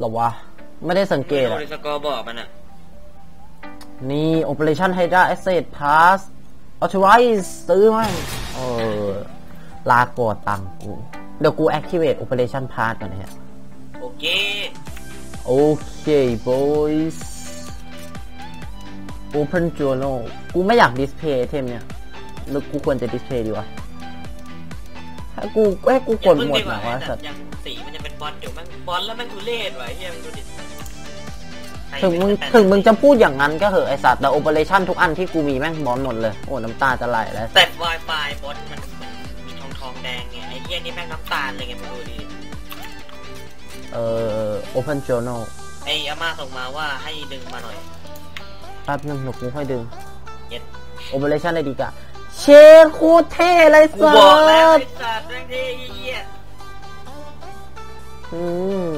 หรอวะ ไม่ได้สังเกตดูอะในสกอร์บอกมันอะนี่ Operation Hydra Asset Pass Authorize ซื้อมั้งเออ ลาโกดตังกู เดี๋ยวกู activate Operation Pass ก่อนนะฮะ โอเค โอเค boys Open Journal กูไม่อยากดิสเพย์เทมเนี่ยหรือกูควรจะดิสเพย์ดีวะถ้ากูให้กูกดหมดหน่อยวะสัตว์ยังสีมันจะเป็น บอลเดี๋ยวมันบอลแล้วมันทุเรศว่ะไอ้เฮียมันดูดิถึงมึงถึงมึงจะพูดอย่างนั้นก็เหอะไอสัตว์แต่ Operation ทุกอันที่กูมีแม่งบอลหมดเลย โอ้น้ำตาจะไหลแล้วแต่ Wi-Fi บอลมันมันมีทองทองแดงไงไอ้เฮียนี่แม่งน้ำตาลเลยไงมึงดูดิเอ่อ Open Journal ไอ้อาม่าส่งมาว่าให้ดึงมาหน่อยแป๊บนึงหนูกูค่อยดึงเย็ด Operation อะไรดีกะเชคโคตรเท่เลยกูสับอกแล้วตไอ้ว์สัตว์แม่งเท่เฮีย อืม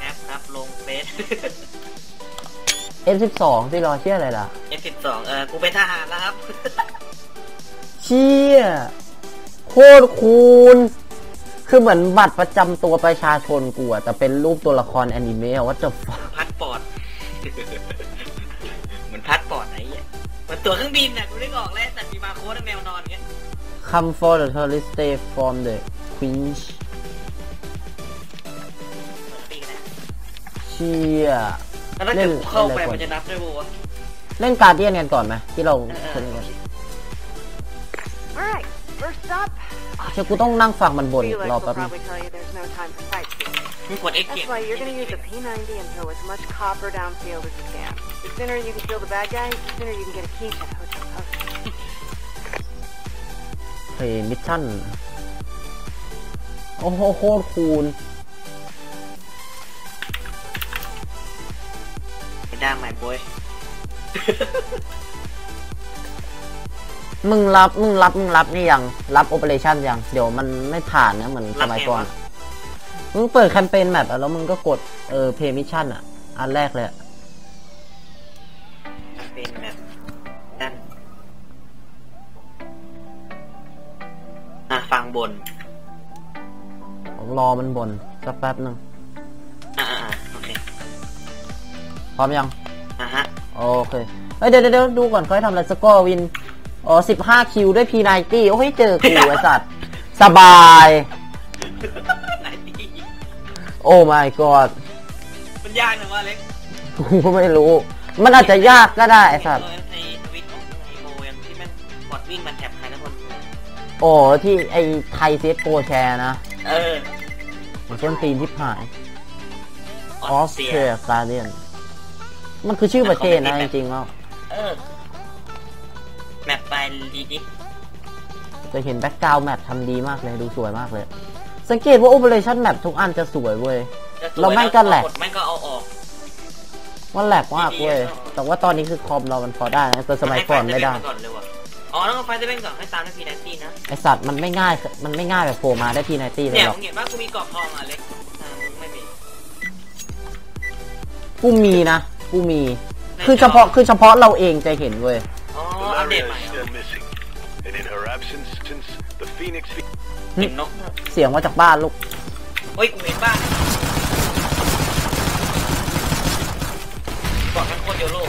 แอปครับลงเฟซ F12 ที่รอเชี่ยอะไรล่ะ F12 เออกูเป็นทหารแล้วครับ เชี่ยโคตรคูลคือเหมือนบัตรประจำตัวประชาชนกูอะแต่เป็นรูปตัวละครแอนิเมะว่าจะฟักพัดปอด เหมือนพัดปอดไอ้เหี้ยเหมันตัวเครื่องบินน่ะกูได้ออกแล้วแต่มีมาโค้ดแมวนอนเงี้ย Come for the tourist stay from the Queen's เชี่ยแล้วถ้าเกิดกูเข้าไปเล่นมันจะนับด้วยปะวะเล่นการเดียนกันก่อนไหมที่เราเออเคยเล่นกัน Alright, first up, เชี่ยกูต้องนั่งฟังมันบ่นอีก Felix รอ will แป๊บนึง probably tell you there's no time for sightseeing. มึงกด X เกีย That's why you're gonna use the P90 and throw as much copper downfield as you can. The sooner you can kill the bad guys, the sooner you can get a key to the hotel post. เพลย์มิชชั่น โอ้โหโคตรคูล ไม่ได้ไหมบอยมึงรับมึงรับมึงรับนี่ยังรับโอเปอเรชั่นยัง เดี๋ยวมันไม่ผ่านนะเหมือนสมัยก่อน มึงเปิดแคมเปญแมปอะแล้วมึงก็กดเออเพย์มิชชั่นอะอันแรกเลยอะมันเป็นแบบนั่นอะฟังบนผมรอมันบนสักแป๊บนึงอ่าอ่าโอเค พร้อมยังอะฮะ โอเคเอ้ยเดี๋ยวเดี๋ยวเดี๋ยวดูก่อนเขาให้ทำอะไรสกอร์วิน อ๋อสิบห้าคิวด้วยพีไนตี้โอ้ยเจอกูไอ้สัตว์ สบายไหนดีโอ้ my god มันยากนะว่าเล็กกูก็ไม่รู้ มันอาจจะยากก็ได้ไอ้สัตว์เออไอ้ทวิตของไอโมยังที่แม่งกดวิ่งมันแท็บใครนะคน โอ้ที่ไอ้ไทยเซฟโปรแชร์นะ เออมันต้นตีนที่ผ่านออออสสเตรีเตรียยการเดียน มันคือชื่อประเทศนะจริงๆแล้วเออ แมปไปดีดิจะเห็นแบ็กกราวด์แมปทำดีมากเลยดูสวยมากเลย สังเกตว่า Operation Map ทุกอันจะสวยเว้ยจะสวยเราแม่งก็แหลกกดแม่งก็เอาออกว่าแหลกมากเว้ย แต่ว่าตอนนี้คือคอมเรามันพอได้นะแต่สมัยก่อนไม่ได้ให้ฟเซเว่ก่อนเลยว่ะอ๋อต้องเอาไฟเซเว่นก่อนให้ตามในพีนัตี้นะ ไอสัตว์มันไม่ง่าย มันไม่ง่ายแบบโผล่มาได้พีไนตี้เลเนี่ยยหรอกมึงเห็นว่ากูมีกรอบทองอะเล็กอ่ามึงไม่มี กูมีนะ กูมี คือเฉพาะคือเฉพาะเราเองจะเห็นเว้ย อ๋อ The อัปเดต Laria ใหม่ is เหรอ still missing. And in her absence, since the Phoenix... เห็นนกเสียงมาจากบ้านลูก เฮ้ย กูเห็นบ้านบอกทั้งโคตรโยโร่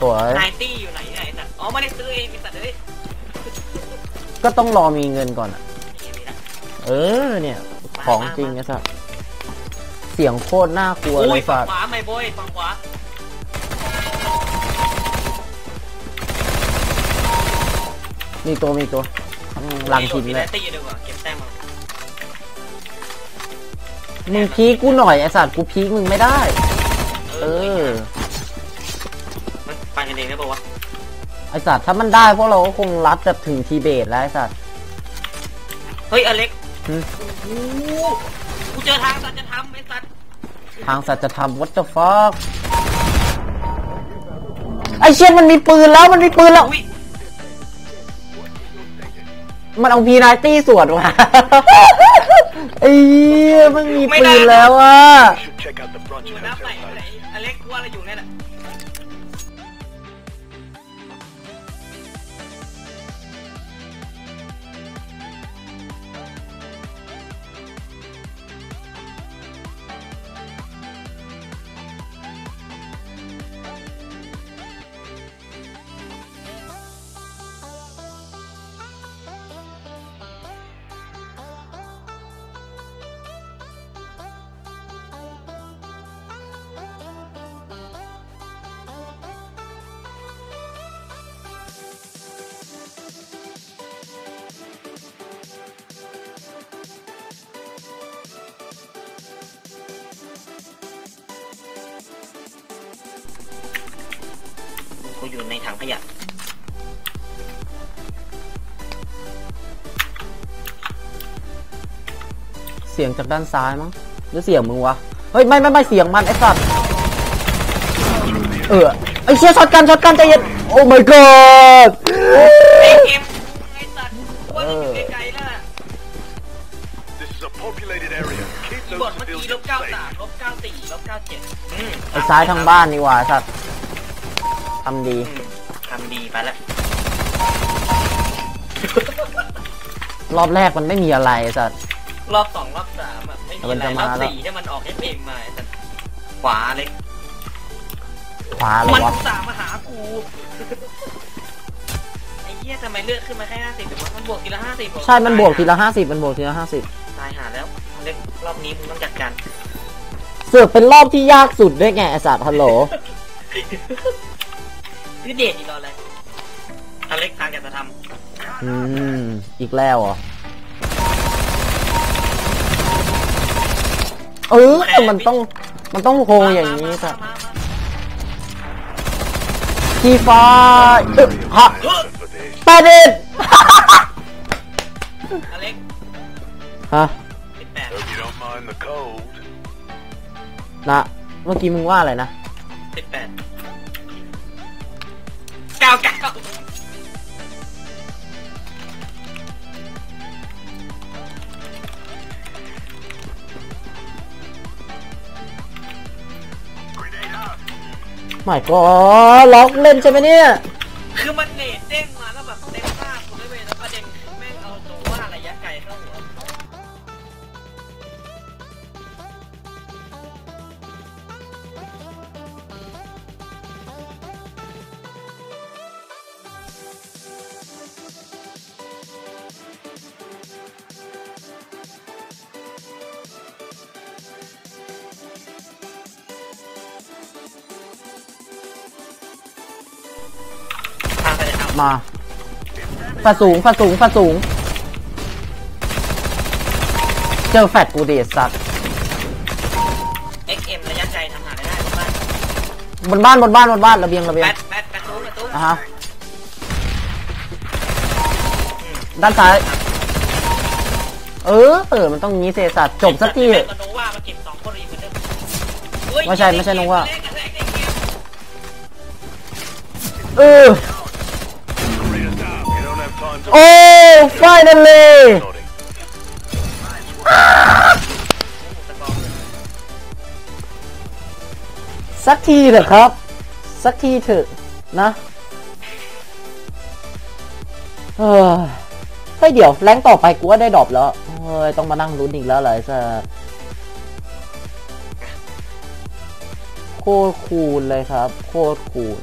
สวยนายตี้อยู่ไหนไหนสัตว์อ๋อไม่ได้ซื้อเองมีสัตว์เลยก็ต้องรอมีเงินก่อนอะนี่มีนะเออเนี่ย ของจริงนะสัตว์ เสียงโคตรน่ากลัวเลอุ้ยยฝั่สังตว์ขวาไม่โบยฝั่งขวามีตัวมีตัวอืมลังหินมีเลยนายตี้ดีกว่าเก็บแต้มมามึงพีคกูหน่อยไอสัตว์กูพีคมึงไม่ได้ เออมันปันกันเองได้ปะวะไอสัตว์ถ้ามันได้พวกเราก็คงรัดแบบถึงทีเบตแล้วไอสัตว์เฮ้ยอเล็กหึโอ้โห กูเจอทางสัตว์จะทำไอ้สัตว์ทางสัตว์จะทำ what the fuck ไอเชี่ยมันมีปืนแล้วมันมีปืนแล้วอุ้ยมันเอาพีนายตี้สวดว่ะไอ้เหี้ยมันมีปืนแล้วอะ You should check out the brunch อยู่ house น้ำไหน outside. อเล็กกูว่าเราอยู่เนี่ย กูอยู่ในถังขยะเสียงจากด้านซ้ายมั้งหรือเสียงมึงวะ เฮ้ย ไม่ไม่ไม่เสียงมันไอ้สัตว์ เออ ไอ้เชี่ยช็อตกันช็อตกันใจเย็น โอ้ my god ไอ้เอ็มไอ้สัตว์ว่าจะอยู่ไกลๆแล้ว This is a populated area. Keep บท those เมื่อกี้ civilians ลบเก้า safe. สามลบเก้าสี่ลบเก้าเจ็ดอืมไอ้ซ้ายทางบ้านนี่หว่าไอ้สัตว์ ทำดีอืมทำดีไปละรอบแรกมันไม่มีอะไรไอ้สัตว์รอบสองรอบสามอะไม่มีมัอะนไรจะรมาอบแล้วสี่เนี่ยมันออกเอฟเอ็มมาไอ้สัตว์ขวาเลยขวาเลมันยวะอุตสาห์มาหากูไอ้เหี้ยทำไมเลือดขึ้นมาแค่ห้าสิบหรือว่ามันบวกทีละห้าสิบใช่มันบวกทีละห้าสิบมันบวกทีละห้าสิบตายหาแล้วเล็กรอบนี้มึงต้องจัดการเสือกเป็นรอบที่ยากสุดด้วยไงไอ้สัตว์ฮัลโหล พี่เดชอีกรออะไรอเล็กทางจะทอืม อีกแล้วเหรอ เออแต่มันต้อง มันต้องโฮำอย่างนี้นี้สัตว์ทีฟ้าเออฮะ For this. แปดเอ็ดอเล็กฮะ สิบแปด Hope you don't mind the cold. นะ เมื่อกี้มึงว่าอะไรนะ สิบแปดเก้าเก้าไม่ก็ล็อกเล่นใช่ไหมเนี่ย คือมันเนตเด้ง มาฟาสูงฟาสูงฟาสูง เจอแฟดกูดิสัตว์ XM ระยะไกลทำหาได้ได้บนบ้านบนบ้านบนบ้านบนบ้านระเบียงระเบียแบงทแบทแบทตู้ประตูอะฮะด้านซ้าย เออเออมันต้องงี้เซสัตว์จบสักทีเถเถอะอะ โนว่ามาเก็บสองคนอีกเหมือนเดิมไม่ใช่ไม่ใช่โนว่าเล่นกับเล่นกับเกมเออ โอ้ finally สักทีเถอะครับ สักทีเถอะนะเฮ้ยเฮ้ยเดี๋ยวแรงต่อไปกูว่าได้ดรอปแล้วเฮ้ยต้องมานั่งลุ้นอีกแล้วเหรอไอ้สัสโคตรคูลเลยครับ โคตรคูล